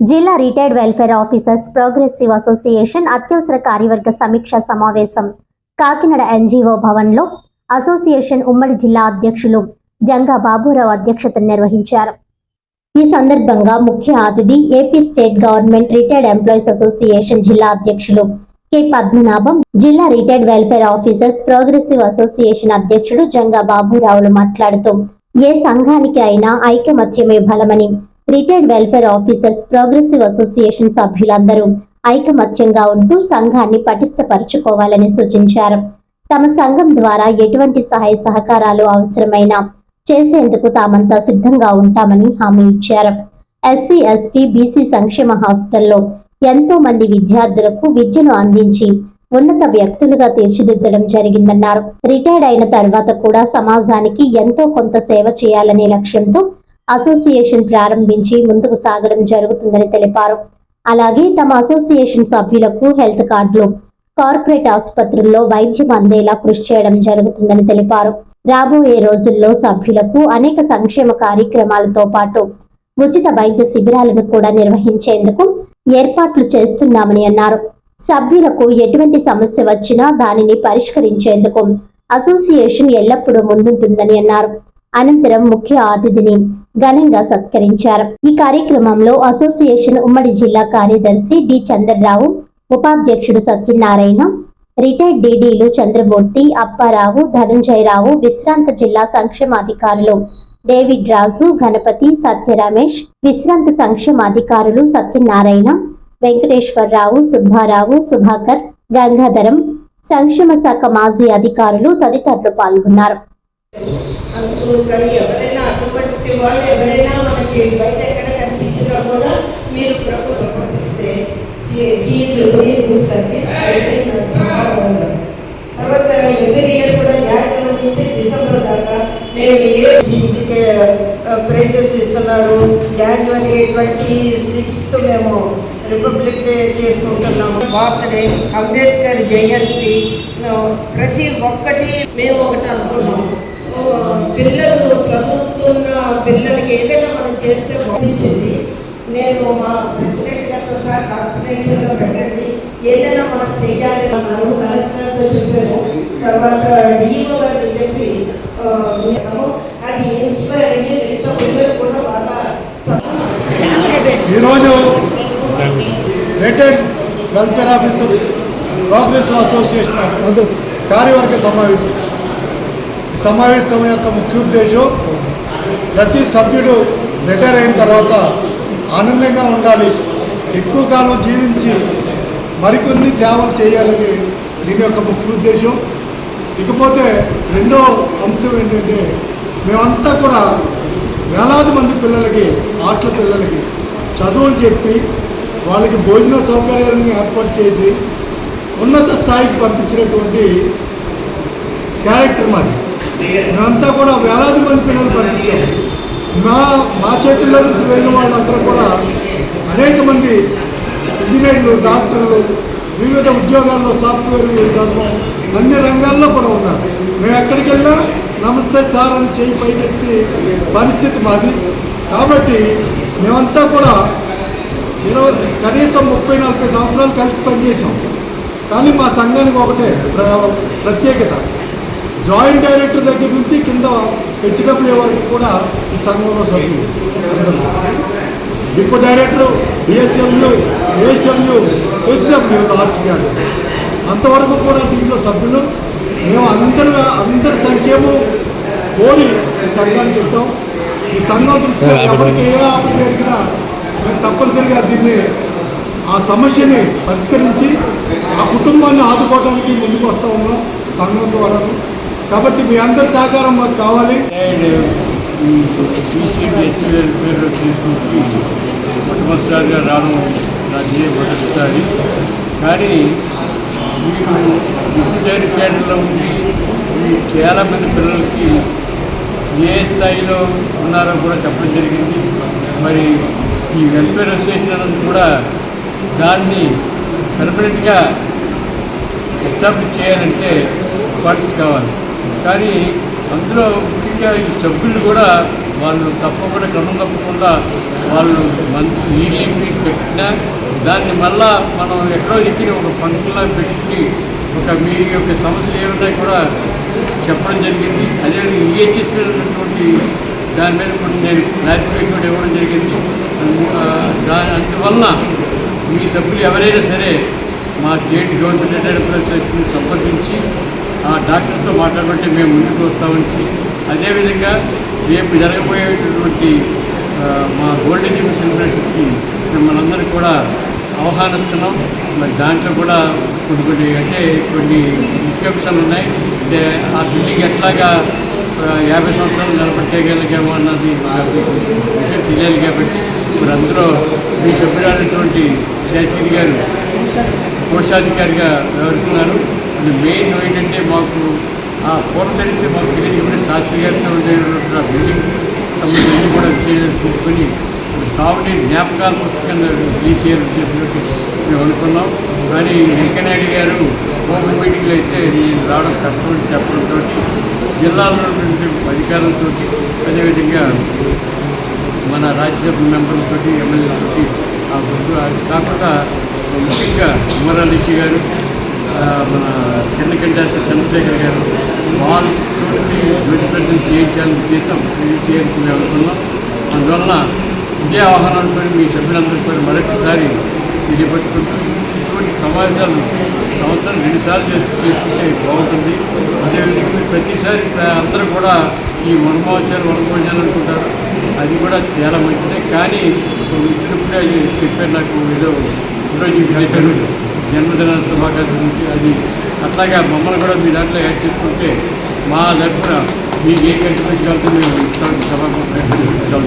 జిల్లా retired welfare officers progressive association అత్యవసర కార్యవర్గ సమీక్ష సమావేశం. కాకినాడ ఎన్జీఓ భవన్లో అసోసియేషన్ ఉమ్మడి జిల్లా అధ్యక్షులు జంగా బాబురావు అధ్యక్షతను నిర్వహించారు. ఈ సందర్భంగా ముఖ్య అతిథి AP state government retired employees association జిల్లా అధ్యక్షులు కె పద్మనాభం జిల్లా retired welfare officers progressive association అధ్యక్షుడు జంగా బాబురావులు మాట్లాడుతూ ఏ సంఘానికి అయినా ఐకమత్యమే బలమని retired welfare officers progressive association సభ్యులందరూ ఐకమత్యంగా ఉంటూ సంఘాన్ని పటిష్టపరచుకోవాలని సూచించారు. తమ సంఘం ద్వారా ఎటువంటి సహాయ సహకారాలు అవసరమైన చేసేందుకు తామంతా సిద్ధంగా ఉంటామని హామీ ఇచ్చారు. ఎస్సీ ఎస్టీ బీసీ సంక్షేమ హాస్టల్లో ఎంతో మంది విద్యార్థులకు విద్యను అందించి ఉన్నత వ్యక్తులుగా తీర్చిదిద్దడం జరిగిందన్నారు. రిటైర్డ్ అయిన తర్వాత కూడా సమాజానికి ఎంతో కొంత సేవ చేయాలనే లక్ష్యంతో అసోసియేషన్ ప్రారంభించి ముందుకు సాగడం జరుగుతుందని తెలిపారు. అలాగే తమ అసోసియేషన్ సభ్యులకు హెల్త్ కార్డులు కార్పొరేట్ ఆసుపత్రుల్లో వైద్యం అందేలా కృషి చేయడం జరుగుతుందని తెలిపారు. రాబోయే రోజుల్లో సభ్యులకు అనేక సంక్షేమ కార్యక్రమాలతో పాటు ఉచిత వైద్య శిబిరాలను కూడా నిర్వహించేందుకు ఏర్పాట్లు చేస్తున్నామని అన్నారు. సభ్యులకు ఎటువంటి సమస్య వచ్చినా దానిని పరిష్కరించేందుకు అసోసియేషన్ ఎల్లప్పుడూ ముందుంటుందని అన్నారు. అనంతరం ముఖ్య అతిథిని ఘనంగా సత్కరించారు. ఈ కార్యక్రమంలో అసోసియేషన్ ఉమ్మడి జిల్లా కార్యదర్శి డి చంద్రరావు ఉపాధ్యక్షుడు సత్యనారాయణ రిటైర్డ్ డీడీలు చంద్రమూర్తి అప్పారావు ధనంజయరావు విశ్రాంత జిల్లా సంక్షేమాధికారులు డేవిడ్ రాజు గణపతి సత్యరమేష్ విశ్రాంత సంక్షేమాధికారులు సత్యనారాయణ వెంకటేశ్వరరావు సుబ్బారావు సుభాకర్ గంగాధరం సంక్షేమ శాఖ మాజీ అధికారులు తదితరులు పాల్గొన్నారు. అందుకు వాళ్ళు ఎవరైనా మనకి బయట ఎక్కడ కనిపించినా కూడా మీరు ప్రభుత్వం పంపిస్తే సర్వీస్ తర్వాత ఎవరి ఇయర్ కూడా జనవరి నుంచి డిసెంబర్ దాకా మేము ఏ ఇంటికి ప్రైజెస్ ఇస్తున్నారు? జనవరి ట్వంటీ సిక్స్త్ మేము రిపబ్లిక్ డే చేసుకుంటున్నాము. బర్త్డే అంబేద్కర్ జయంతి ప్రతి ఒక్కటి మేము ఒకటి అనుకున్నాము. పిల్లలు పిల్లలకి ఏదైనా మనం చేస్తే పంపించింది నేను మా ప్రెసిడెంట్ గారితో సార్ కార్పొరేషన్లో పెట్టండి. ఏదైనా మనం చేయాలి అన్నారు కలెక్టర్తో చెప్పారు. తర్వాత డిఓ గారికి చెప్పి అది ఇన్స్పైర్ అయ్యి మిగతా పిల్లలు కూడా బాగా ఈరోజు retired welfare officers progressive association కార్యవర్గ సమావేశం. సమావేశం యొక్క ముఖ్య ఉద్దేశం ప్రతి సభ్యుడు రిటైర్ అయిన తర్వాత ఆనందంగా ఉండాలి. ఎక్కువ కాలం జీవించి మరికొన్ని సేవలు చేయాలని దీని యొక్క ముఖ్య ఉద్దేశం. ఇకపోతే రెండో అంశం ఏంటంటే మేమంతా కూడా వేలాది మంది పిల్లలకి ఆటల పిల్లలకి చదువులు చెప్పి వాళ్ళకి భోజన సౌకర్యాలను ఏర్పాటు చేసి ఉన్నత స్థాయికి పంపించినటువంటి క్యారెక్టర్ మరి మేమంతా కూడా వేలాది మంది పిల్లలు పంపించాం మా మా చేతుల్లో నుంచి వెళ్ళిన వాళ్ళందరూ కూడా అనేక మంది ఇంజనీర్లు డాక్టర్లు వివిధ ఉద్యోగాల్లో సాఫ్ట్వేర్ రంగం అన్ని రంగాల్లో కూడా ఉన్నారు. మేము ఎక్కడికి వెళ్ళినా నమస్తే సార్ అని చేయి పైకెత్తి పరిస్థితి మాది. కాబట్టి మేమంతా కూడా ఇరవై కనీసం ముప్పై నలభై సంవత్సరాలు కలిసి పనిచేసాం కానీ మా సంఘానికి ఒకటే ప్ర- ప్రత్యేకత. జాయింట్ డైరెక్టర్ దగ్గర నుంచి కింద హెచ్డబ్ల్యూ వరకు కూడా ఈ సంఘంలో సభ్యులు. Depot director DSW ASW HW art గారు. అంతవరకు కూడా దీంట్లో సభ్యులు. మేము అందరి అందరి సంక్షేమం కోరి ఈ సంఘానికి చెప్తాం ఈ సంఘం దృష్ట్యా ఎవరికి ఏ ఆపద జరిగినా మేము తప్పనిసరిగా దీన్ని ఆ సమస్యని పరిష్కరించి ఆ కుటుంబాన్ని ఆదుకోవడానికి ముందుకు వస్తూ ఉన్నాం సంఘం ద్వారా. కాబట్టి మీ అందరి సహకారం మాకు కావాలి. మొట్టమొదటిసారిగా రావడం రాజకీయ మొదటిసారి. కానీ మీరు విద్యుదారి కేంద్రంలో ఉండి ఈ చాలా మంది పిల్లలకి ఏ స్థాయిలో ఉన్నారో కూడా చెప్పడం జరిగింది. మరి ఈ వెల్ఫేర్ అసోసియేషన్ అనేది కూడా దాన్ని పర్మనెంట్గా ఎస్టాబ్లిష్ చేయాలంటే ఫండ్స్ కావాలి. కానీ అందులో ముఖ్యంగా ఈ సభ్యులు కూడా వాళ్ళు తప్పకుండా క్రమం తప్పకుండా వాళ్ళు మంచి ఇయర్లీ ఫీజు పెట్టినా దాన్ని మళ్ళా మనం ఎక్కడో ఎక్కిన ఒక ఫంక్షన్లా పెట్టి ఒక మీ యొక్క సమస్యలు ఏమున్నాయి కూడా చెప్పడం జరిగింది. అదే ఈహెచ్ఎస్ ఉన్నటువంటి దాని మీద కూడా నేను క్లారిఫికేషన్ కూడా ఇవ్వడం జరిగింది. దాని అందువలన మీ సభ్యులు ఎవరైనా సరే మా స్టేట్ గవర్నమెంట్ ఎంటర్ప్రైజెస్ని సంప్రదించి డాక్టర్తో మాట్లాడబట్టి మేము ముందుకు వస్తామని అదేవిధంగా రేపు జరగబోయేటటువంటి మా గోల్డెన్ న్యూస్ సెలబ్రేషన్స్కి మిమ్మల్ని అందరూ కూడా ఆహ్వానిస్తున్నాం మరి దాంట్లో కూడా కొన్ని కొన్ని అంటే కొన్ని ముఖ్యాంశాలు ఉన్నాయి. అంటే ఆ బిల్డింగ్ ఎట్లాగా యాభై సంవత్సరాలు నిలబెట్టగలిగాము అన్నది విషయం తెలియాలి కాబట్టి ఇప్పుడు అందులో మీ సభ్యులైనటువంటి శాస్త్రి గారు కోశాధికారిగా వ్యవహరిస్తున్నారు. అది మెయిన్ ఏంటంటే మాకు ఆ పూర్వ చరిత్ర మాకు తెలియదు ఇప్పుడు శాస్త్రి గారితో ఉండేటువంటి ఆ బిల్డింగ్ సంబంధించి కూడా చూసుకొని తీసుకొని జ్ఞాపకాల పుస్తకంగా రిలీజ్ చేసినట్టు చెప్పినట్టు మేము అనుకున్నాం. కానీ వెంకయ్యనాయుడు గారు ఓపెన్ మీటింగ్లో అయితే నేను రావడం కష్టమని చెప్పడంతో జిల్లాలో ఉన్నటువంటి అధికారులతో అదేవిధంగా మన రాజ్యసభ మెంబర్లతో ఎమ్మెల్యేలతో ఆ గుర్తు అది కాకుండా ముఖ్యంగా ఉమరాలిషి గారు మన చిన్నకంట చంద్రశేఖర్ గారు వాళ్ళు జ్యోతి చేయించాలని ఉద్దేశం ఇది చేయాలని అనుకున్నాం. అందువలన ఇదే ఆహ్వానంతో మీ సభ్యులందరికీ మరొకసారి తెలియపట్టుకుంటూ ఇటువంటి సమావేశాలు సంవత్సరం రెండుసార్లు చేసుకుంటే బాగుంటుంది. అదేవిధంగా ప్రతిసారి అందరూ కూడా ఈ వనమోచాలు వనభోజనాలు అనుకుంటారు. అది కూడా చాలా మంచిదే. కానీ ఇప్పుడే చెప్పారు నాకు ఏదో ఈరోజు జన్మదిన శుభాకాంక్షలు నుంచి అది అట్లాగా మమ్మల్ని కూడా మీ దాంట్లో యాడ్ చేసుకుంటే మా తరఫున మీకు ఏ కంట్రిబ్యూషన్ కలిసి మేము ఇస్తాం. సభకు ప్రయత్నిస్తాం